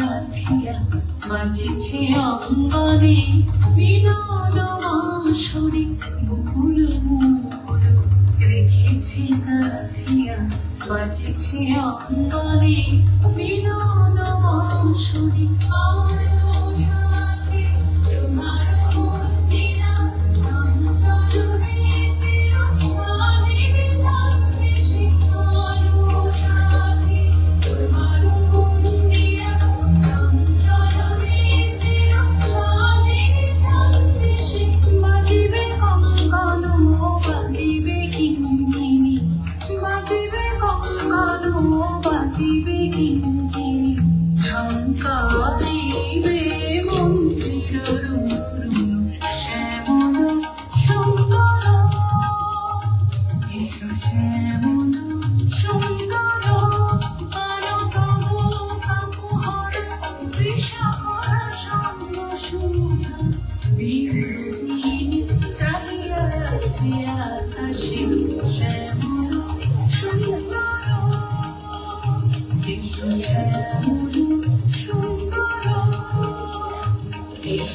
রাখিয়া বাজেছে অঙ্গনে বিনোদ মাসরে মুকুল মুকুল রেখেছি কাঁথিয়া বাজেছে অঙ্গনে বিনোদ মাসরে TV.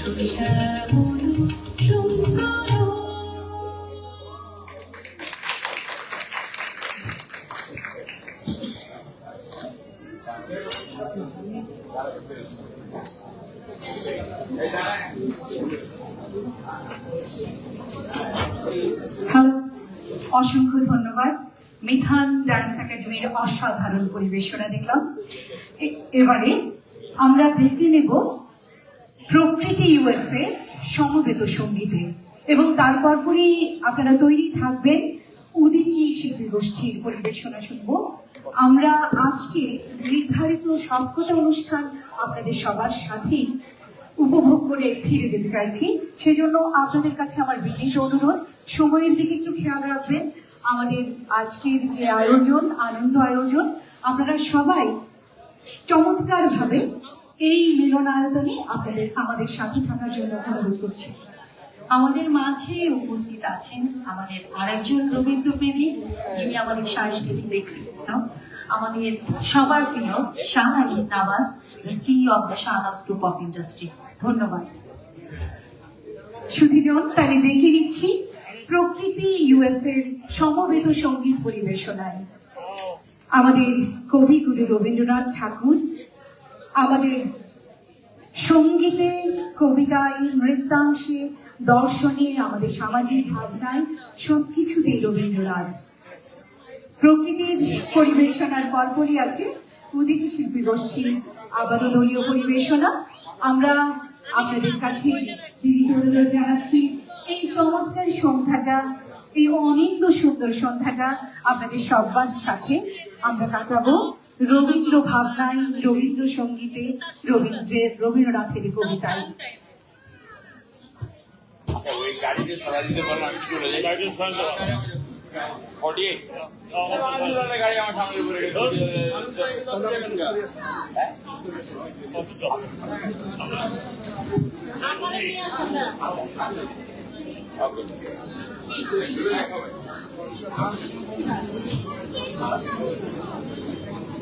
হ্যালো অসংখ্য ধন্যবাদ। মিথান ডান্স একাডেমির অসাধারণ পরিবেশনা দেখলাম। এবারে আমরা দেখে নেব প্রকৃতি ইউএসএ সমবেত সঙ্গীতে। এবং তারপর পরই আপনারা তৈরি থাকবেন উদিচি শিল্পী গোষ্ঠীর পরিবেশনা শুনব। আমরা আজকে নির্ধারিত সবকটা অনুষ্ঠান আপনাদের সবার সাথেই উপভোগ করে ফিরে যেতে চাইছি। সেজন্য আপনাদের কাছে আমার বিনীত অনুরোধ, সময়ের দিকে একটু খেয়াল রাখবেন। আমাদের আজকের যে আয়োজন, আনন্দ আয়োজন, আপনারা সবাই চমৎকার ভাবে এই মিলনায়তনে আপনাদের, আমাদের সাথে থাকার জন্য অনুরোধ করছি। আমাদের মাঝে উপস্থিত আছেন আমাদের আরেকজন রবীন্দ্রপ্রেমী যিনি আমাদের সাংস্কৃতিক ব্যক্তিত্ব। আমাদের সবার প্রিয় শাহানি নামাজ C of the Shahnaz group of industry ধন্যবাদ। সুধীজন, তাহলে ডেকে নিচ্ছি প্রকৃতি ইউএস এর সমবেত সংগীত পরিবেশনায়। আমাদের কবিগুরু রবীন্দ্রনাথ ঠাকুর আমাদের সঙ্গীতে, কবিতায়, নৃত্যাংশে, দর্শনে, আমাদের সামাজিক ভাবনায় সবকিছুতেই রবীন্দ্রনাথ। প্রকৃতির পরিবেশনার পরপরই আছে উদিত শিল্পী গোষ্ঠীর আবারও দলীয় পরিবেশনা। আমরা আপনাদের কাছে জানাচ্ছি, এই চমৎকার সন্ধ্যাটা এই অনিন্দ সুন্দর সন্ধ্যাটা আপনাদের সবার সাথে আমরা কাটাবো। রবীন্দ্র ভাবনায় রবীন্দ্র সঙ্গীতে রবীন্দ্রের রবীন্দ্রনাথের কবিতায়। আচ্ছা ওই